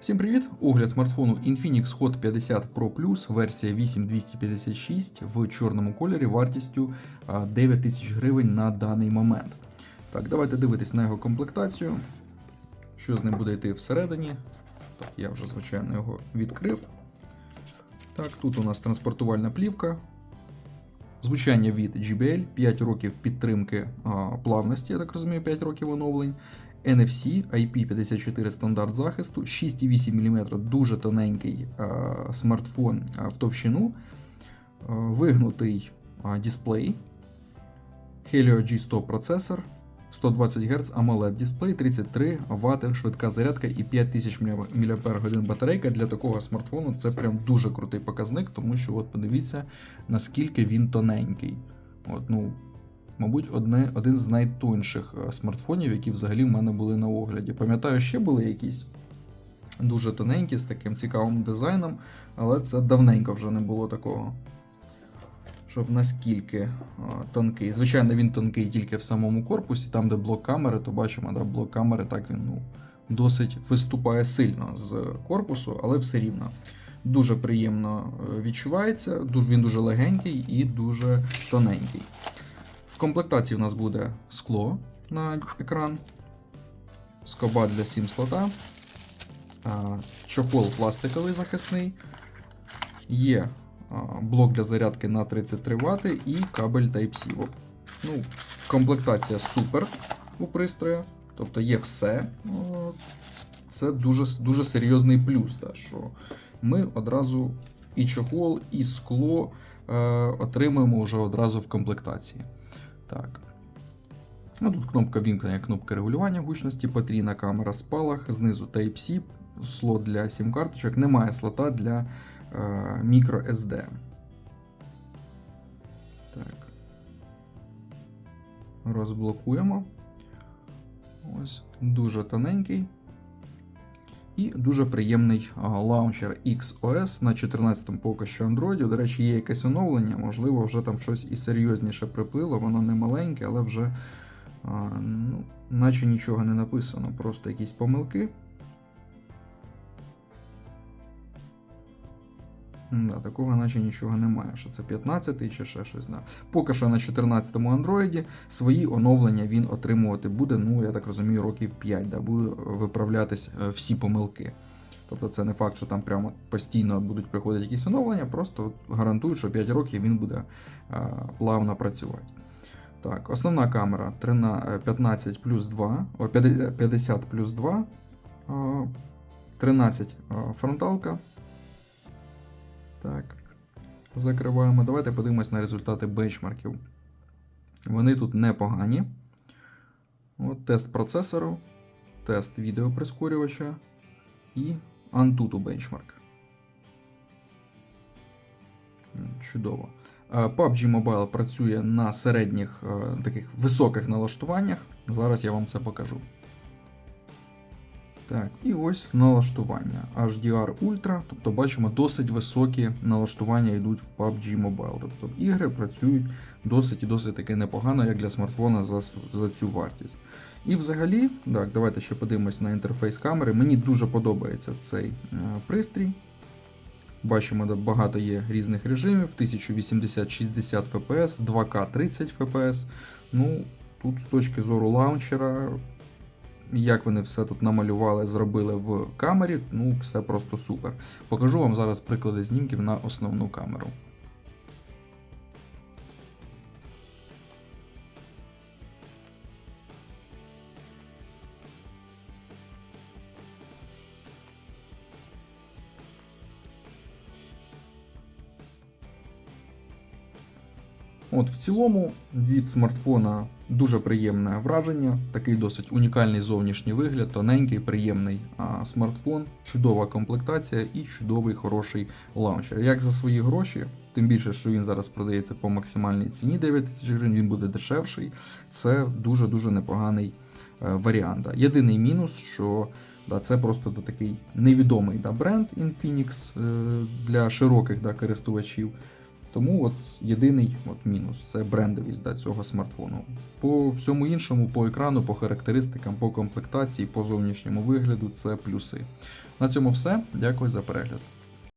Всім привіт! Огляд смартфону Infinix Hot 50 Pro Plus, версія 8256 в чорному кольорі вартістю а, 9 тисяч гривень на даний момент. Так, давайте дивитись на його комплектацію. Що з ним буде йти всередині. Так, я вже, звичайно, його відкрив. Так, тут у нас транспортувальна плівка. Звучання від JBL, 5 років підтримки а, плавності, я так розумію, 5 років оновлень. NFC IP54 стандарт захисту, 6,8 мм дуже тоненький а, смартфон а, в товщину, а, вигнутий дисплей, Helio G100 процесор, 120 Гц AMOLED дисплей, 33 Вт швидка зарядка і 5000 мАч батарейка. Для такого смартфону це прям дуже крутий показник, тому що от подивіться, наскільки він тоненький. От, ну, Мабуть, одне, один з найтонших е, смартфонів, які взагалі в мене були на огляді. Пам'ятаю, ще були якісь дуже тоненькі з таким цікавим дизайном, але це давненько вже не було такого. Щоб наскільки а, тонкий. Звичайно, він тонкий тільки в самому корпусі, там, де блок камери, то бачимо, да, блок камери так він ну, досить виступає сильно з корпусу, але все рівно. Дуже приємно е, відчувається, він дуже легенький і дуже тоненький. В комплектації у нас буде скло на екран, скоба для SIM слота, чохол пластиковий захисний, є блок для зарядки на 33 Вт і кабель Type-C. Ну, Комплектація супер у пристрою, тобто є все. Це дуже дуже серйозний плюс, да, що ми одразу і чохол, і скло е, отримуємо вже одразу в комплектації. Так. Ну, Тут кнопка вімкнення, кнопка регулювання гучності, потрійна камера спалах, знизу Type-C, слот для SIM карточок, немає слота для е, microSD. Так. Розблокуємо. Ось, дуже тоненький. І дуже приємний лаунчер XOS на 14-му поки що Android. До речі, є якесь оновлення, можливо, вже там щось і серйозніше приплило, воно не маленьке, але вже ну, наче нічого не написано, просто якісь помилки. Да, Такого наче нічого немає, що це 15 чи ще щось. Да. Поки що на 14-му Android свої оновлення він отримувати буде, ну, я так розумію, років 5, да, буде виправлятись е, всі помилки. Тобто це не факт, що там прямо постійно будуть приходити якісь оновлення, просто гарантують, що 5 років він буде а, е, плавно працювати. Так, Основна камера 15 плюс 2, 50 плюс 2, 13 фронталка. Так. Закриваємо. Давайте подивимось на результати бенчмарків. Вони тут непогані. От Тест процесору, тест відеоприскорювача і Antutu бенчмарк. Чудово. PUBG Mobile працює на середніх таких високих налаштуваннях. Зараз я вам це покажу. Так, і ось налаштування. HDR Ultra, тобто бачимо, досить високі налаштування йдуть в PUBG Mobile. Тобто ігри працюють досить і досить таки непогано, як для смартфона за за цю вартість. І взагалі, так, давайте ще подивимось на інтерфейс камери. Мені дуже подобається цей е, пристрій. Бачимо, багато є різних режимів: 1080-60 FPS, 2К 30 FPS. Ну, тут з точки зору лаунчера як вони все тут намалювали, зробили в камері, ну все просто супер. Покажу вам зараз приклади знімків на основну камеру. От В цілому від смартфона дуже приємне враження, такий досить унікальний зовнішній вигляд, тоненький, приємний а, смартфон, чудова комплектація і чудовий хороший лаунчер. Як за свої гроші, тим більше, що він зараз продається по максимальній ціні 9 тисяч гривень, він буде дешевший. Це дуже-дуже непоганий е, варіант. Єдиний мінус, що да, це просто да, такий невідомий да, бренд Infinix е, для широких да, користувачів. Тому от єдиний от мінус це брендовість да, цього смартфону. По всьому іншому, по екрану, по характеристикам, по комплектації, по зовнішньому вигляду це плюси. На цьому все. Дякую за перегляд.